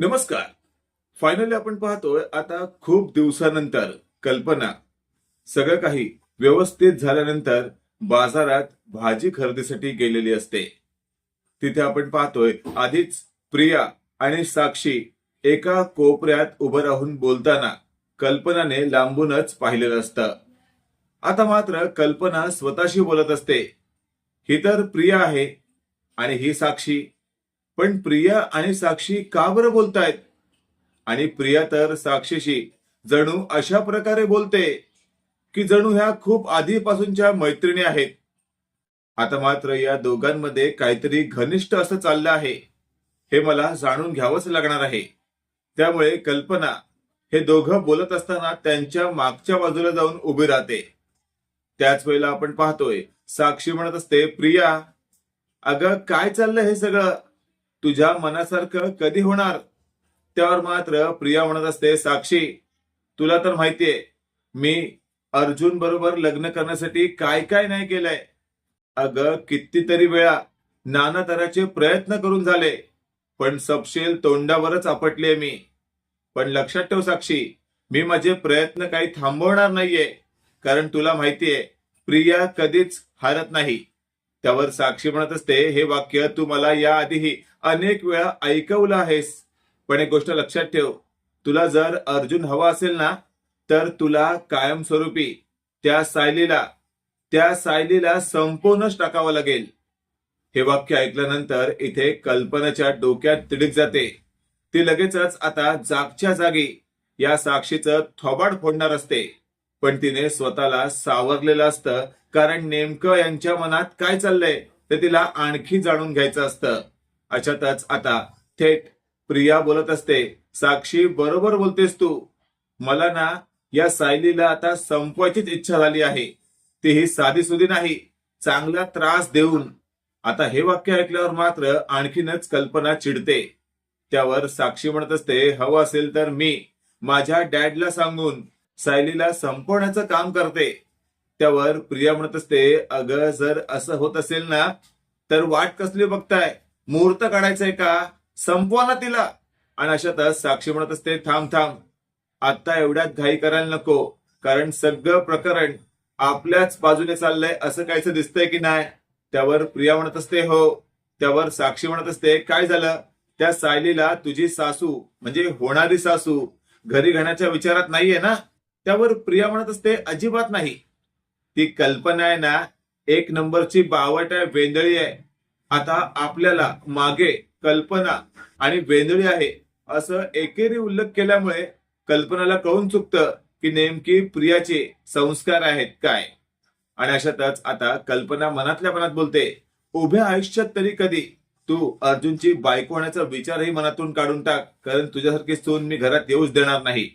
नमस्कार. फायनली आपण पाहतोय आता खूप दिवसानंतर कल्पना सगळं काही व्यवस्थित झाल्यानंतर बाजारात भाजी खरेदीसाठी गेलेली असते. तिथे आपण पाहतोय आधीच प्रिया आणि साक्षी एका कोपऱ्यात उभं राहून बोलताना कल्पनाने लांबूनच पाहिलेलं असतं. आता मात्र कल्पना स्वतःशी बोलत असते. ही तर प्रिया आहे आणि ही साक्षी पण प्रिया आणि साक्षी का बरं बोलतायत? आणि प्रिया तर साक्षीशी. जणू अशा प्रकारे बोलते की जणू ह्या खूप आधीपासूनच्या मैत्रिणी आहेत. आता मात्र या दोघांमध्ये काहीतरी घनिष्ठ असं चाललं आहे. हे मला जाणून घ्यावंच लागणार आहे. त्यामुळे कल्पना हे दोघं बोलत असताना त्यांच्या मागच्या बाजूला जाऊन उभी राहते. त्याच वेळेला आपण पाहतोय साक्षी म्हणत असते प्रिया अगं काय चाललंय हे सगळं? तुझ्या मनासारखं कधी होणार? त्यावर मात्र प्रिया म्हणत असते साक्षी तुला तर माहितीये मी अर्जुन बरोबर लग्न करण्यासाठी काय काय नाही केलंय. अगं कितीतरी वेळा नाना तऱ्हेचे प्रयत्न करून झाले पण सपशेल तोंडावरच आपटले मी. पण लक्षात ठेव साक्षी मी माझे प्रयत्न काही थांबवणार नाहीये कारण तुला माहितीये प्रिया कधीच हारत नाही. त्यावर साक्षी म्हणत असते हे वाक्य तू मला याआधीही अनेक वेळा ऐकवलं आहेस. पण एक गोष्ट लक्षात ठेव तुला जर अर्जुन हवा असेल ना तर तुला कायमस्वरूपी त्या सायलीला त्या सायलीला संपूर्णच टाकावं लागेल. हे वाक्य ऐकल्यानंतर इथे कल्पनाच्या डोक्यात तिडीक जाते. ती लगेचच आता जागच्या जागी या साक्षीचं थोबाड फोडणार असते. पण तिने स्वतःला सावरलेलं असतं. कारण नेमकं यांच्या मनात काय चाललंय ते तिला आणखी जाणून घ्यायचं असतं. अशातच आता थेट प्रिया बोलत असते साक्षी बरोबर बोलतेस तू. मला ना या सायलीला आता संपवायचीच इच्छा झाली आहे. ती ही साधी सुधी नाही चांगला त्रास देऊन. आता हे वाक्य ऐकल्यावर मात्र आणखीनच कल्पना चिडते. त्यावर साक्षी म्हणत असते हवं असेल तर मी माझ्या डॅडला सांगून सायलीला संपवण्याचं काम करते. त्यावर प्रिया म्हणत असते अगं जर असं होत असेल ना तर वाट कसली बघताय? मुहूर्त काढायचंय का? संपवा ना तिला. आणि अशातच साक्षी म्हणत असते थांब थांब. आता एवढ्यात घाई करायला नको कारण सगळं प्रकरण आपल्याच बाजूने चाललंय असं काहीच दिसतंय की नाही? त्यावर प्रिया म्हणत असते हो. त्यावर साक्षी म्हणत असते काय झालं? त्या सायलीला तुझी सासू म्हणजे होणारी सासू घरी घेण्याच्या विचारात नाहीये ना? त्यावर प्रिया म्हणत असते अजिबात नाही. ती कल्पना आहे ना एक नंबरची बावट आहे वेंदळी आहे. आता आपल्याला मागे कल्पना आणि वेंदळी आहे असं एकेरी उल्लेख केल्यामुळे कल्पनाला कळून चुकतं की नेमकी प्रियाचे संस्कार आहेत काय. आणि अशातच आता कल्पना मनातल्या मनात बोलते उभ्या आयुष्यात तरी कधी तू अर्जुनची बायको होण्याचा विचारही मनातून काढून टाक कारण तुझ्यासारखी सून मी घरात येऊच देणार नाही.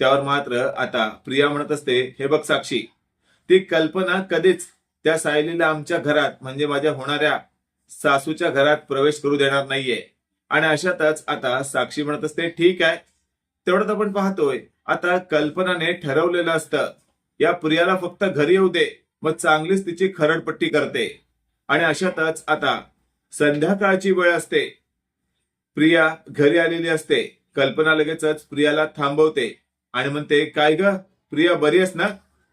त्यावर मात्र आता प्रिया म्हणत असते हे बघ साक्षी ती कल्पना कधीच त्या सायलीला आमच्या घरात म्हणजे माझ्या होणाऱ्या सासूच्या घरात प्रवेश करू देणार नाहीये. आणि अशातच आता साक्षी म्हणत असते ठीक आहे तेवढंच आपण पाहतोय. आता कल्पनाने ठरवलेलं असतं. या प्रियाला फक्त घरी येऊ दे. मग चांगलीच तिची खरडपट्टी करते. आणि अशातच आता संध्याकाळची वेळ असते. प्रिया घरी आलेली असते. कल्पना लगेचच प्रियाला थांबवते. आणि म्हणते काय ग? प्रिया बरी आहेस ना?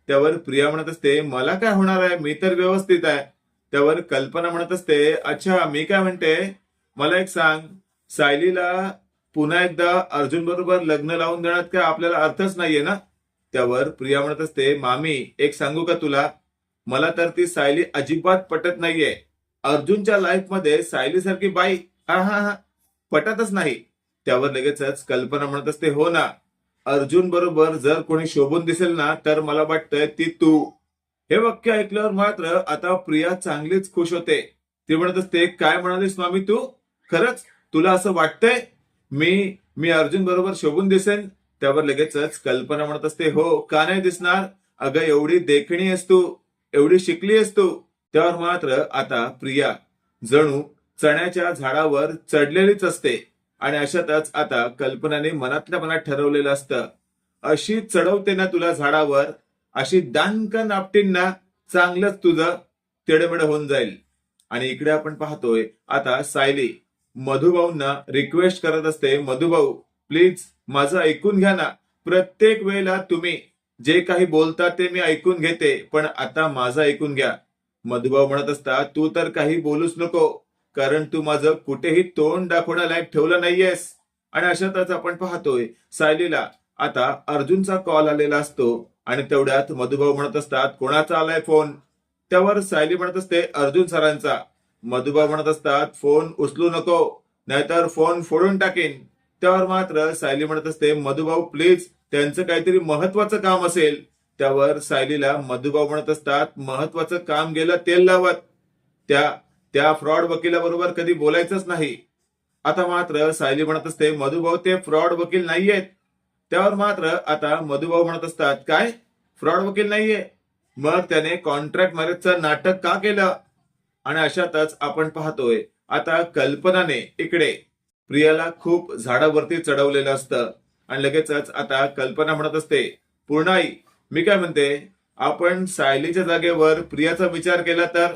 त्यावर प्रिया म्हणत असते मला काय होणार आहे? मी तर व्यवस्थित आहे. त्यावर कल्पना म्हणत असते अच्छा मी काय म्हणते? मला एक सांग. सायलीला पुन्हा एकदा अर्जुन बरोबर लग्न लावून देण्यात काय आपल्याला अर्थच नाहीये ना? त्यावर प्रिया म्हणत असते मामी एक सांगू का तुला? मला तर ती सायली अजिबात पटत नाहीये. अर्जुनच्या लाईफमध्ये सायली सारखी बाई हा हा हा पटतच नाही. त्यावर लगेचच कल्पना म्हणत असते हो ना अर्जुन बरोबर जर कोणी शोभून दिसेल ना तर मला वाटतंय ती तू. हे वाक्य ऐकल्यावर मात्र आता प्रिया चांगलीच खुश होते. ती म्हणत असते काय म्हणालीस मामी तू? खरंच तुला असं वाटतंय? मी मी अर्जुन बरोबर शोभून दिसेन? त्यावर लगेचच कल्पना म्हणत असते हो का नाही दिसणार? अगं एवढी देखणी असतो एवढी शिकली असतो त्यावर मात्र आता प्रिया जणू चण्याच्या झाडावर चढलेलीच असते. आणि अशातच आता कल्पनाने मनातल्या मनात ठरवलेलं असतं अशी चढवते ना तुला झाडावर अशी दानकन नापटींना चांगलंच तुझं तेडमेड होऊन जाईल. आणि इकडे आपण पाहतोय आता सायली मधुभाऊंना रिक्वेस्ट करत असते मधुभाऊ प्लीज माझं ऐकून घ्या ना. प्रत्येक वेळेला तुम्ही जे काही बोलता ते मी ऐकून घेते पण आता माझं ऐकून घ्या. मधुभाऊ म्हणत असता तू तर काही बोलूच नको कारण तू माझं कुठेही तोंड दाखवण्यालायक ठेवलं नाहीयेस. आणि अशातच आपण पाहतोय सायलीला आता अर्जुनचा कॉल आलेला असतो आणि तेवढ्यात मधुभाऊ म्हणत असतात कोणाचा आलाय फोन त्यावर सायली म्हणत असते अर्जुन सरांचा. मधुभाऊ म्हणत असतात फोन उचलू नको नाहीतर फोन फोडून टाकेन. त्यावर मात्र सायली म्हणत असते मधुभाऊ प्लीज त्यांचं काहीतरी महत्वाचं काम असेल. त्यावर सायलीला मधुभाऊ म्हणत असतात महत्वाचं काम गेलं तेल लावत. त्या त्या फ्रॉड वकिलाबरोबर कधी बोलायचंच नाही. आता मात्र सायली म्हणत असते मधुभाऊ ते फ्रॉड वकील नाहीयेत. त्यावर मात्र आता मधुभाऊ म्हणत असतात काय? फ्रॉड वकील नाहीये. मग त्याने कॉन्ट्रॅक्ट मॅरेजचं नाटक का केलं? आणि अशातच आपण पाहतोय आता कल्पनाने इकडे. प्रियाला खूप झाडावरती चढवलेलं असतं. आणि लगेचच आता कल्पना म्हणत असते पूर्णाई मी काय म्हणते आपण सायलीच्या जागेवर प्रियाचा विचार केला तर?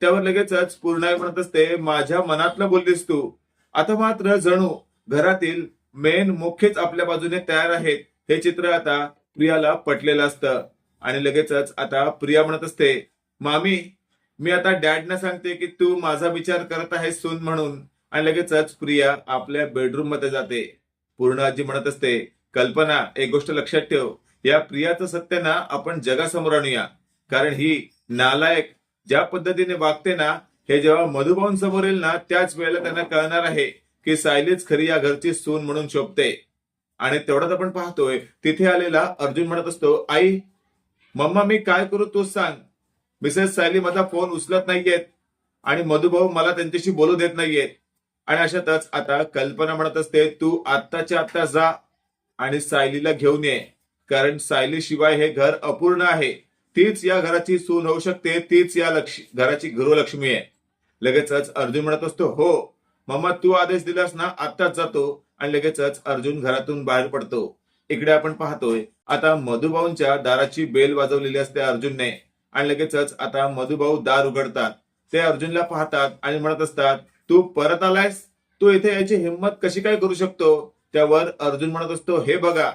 त्यावर लगेचच पूर्णाई म्हणत असते माझ्या मनातलं बोललीस तू. आता मात्र जणू घरातील मेन मुख्यच आपल्या बाजूने तयार आहेत हे चित्र आता प्रियाला पटलेलं असतं. आणि लगेचच आता प्रिया म्हणत असते मामी मी आता डॅडना सांगते की तू माझा विचार करत आहेस सून म्हणून. आणि लगेचच प्रिया आपल्या बेडरूममध्ये जाते. पूर्ण आजी म्हणत असते कल्पना एक गोष्ट लक्षात ठेव. या प्रियाचं सत्य ना आपण जगासमोर आणूया. कारण ही नालायक ज्या पद्धतीने वागते ना हे जेव्हा मधुभाऊन समोर येईल ना त्याच वेळेला त्यांना कळणार आहे की सायलीच खरी या घरची सून म्हणून शोभते. आणि तेवढ्यात आपण पाहतोय तिथे आलेला अर्जुन म्हणत असतो आई मम्मा मी काय करू तू सांग. मिसेस सायली माझा फोन उचलत नाहीयेत आणि मधुभाऊ मला त्यांच्याशी बोलू देत नाहीयेत. आणि अशातच आता कल्पना म्हणत असते तू आत्ताच्या आत्ता जा आणि सायलीला घेऊन ये कारण सायली शिवाय हे घर अपूर्ण आहे. तीच या घराची सून होऊ शकते तीच या घराची गृहलक्ष्मी आहे. लगेचच अर्जुन म्हणत असतो हो मम्मा तू आदेश दिलास ना आत्ताच जातो. आणि लगेचच अर्जुन घरातून बाहेर पडतो. इकडे आपण पाहतोय आता मधुभाऊंच्या दाराची बेल वाजवलेली असते अर्जुनने. आणि लगेचच आता मधुभाऊ दार उघडतात. ते अर्जुनला पाहतात आणि म्हणत असतात तू परत आलायस? तू इथे याची हिंमत कशी काय करू शकतो? त्यावर अर्जुन म्हणत असतो हे बघा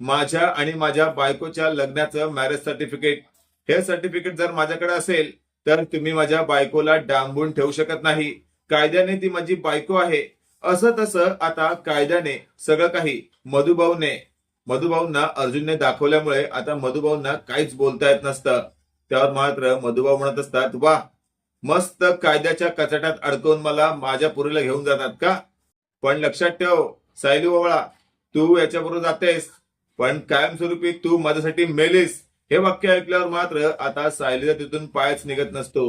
माझ्या आणि माझ्या बायकोच्या लग्नाचं मॅरेज सर्टिफिकेट हे सर्टिफिकेट जर माझ्याकडे असेल तर तुम्ही माझ्या बायकोला डांबून ठेवू शकत नाही. कायद्याने ती माझी बायको आहे. असं तसं आता कायद्याने सगळं काही मधुभाऊने मधुभाऊंना अर्जुनने दाखवल्यामुळे आता मधुभाऊंना काहीच बोलता येत नसतं. त्यावर मात्र मधुभाऊ म्हणत असतात वा मस्त कायद्याच्या कचाट्यात अडकवून मला माझ्या पुरीला घेऊन जातात का? पण लक्षात ठेव सायली ओवळा तू याच्याबरोबर जातेस पण कायमस्वरूपी तू माझ्यासाठी मेलीस. हे वाक्य ऐकल्यावर मात्र आता सायलीचा तिथून पायच निघत नसतो.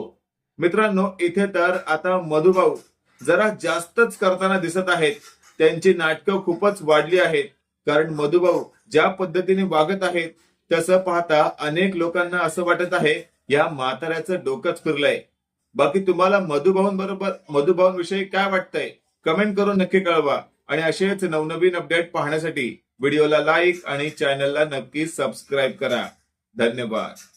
मित्रांनो इथे तर आता मधुभाऊ जरा जास्तच करताना दिसत आहेत. त्यांची नाटकं खूपच वाढली आहेत. कारण मधुभाऊ ज्या पद्धतीने वागत आहेत तसं पाहता अनेक लोकांना असं वाटत आहे या म्हाताऱ्याचं डोकंच फिरलंय. बाकी तुम्हाला मधुभाऊन बरोबर मधुभाऊन काय वाटतंय? कमेंट करून नक्की कळवा. आणि असेच नवनवीन अपडेट पाहण्यासाठी व्हिडिओला लाईक आणि चॅनलला नक्की सबस्क्राईब करा. धन्यवाद.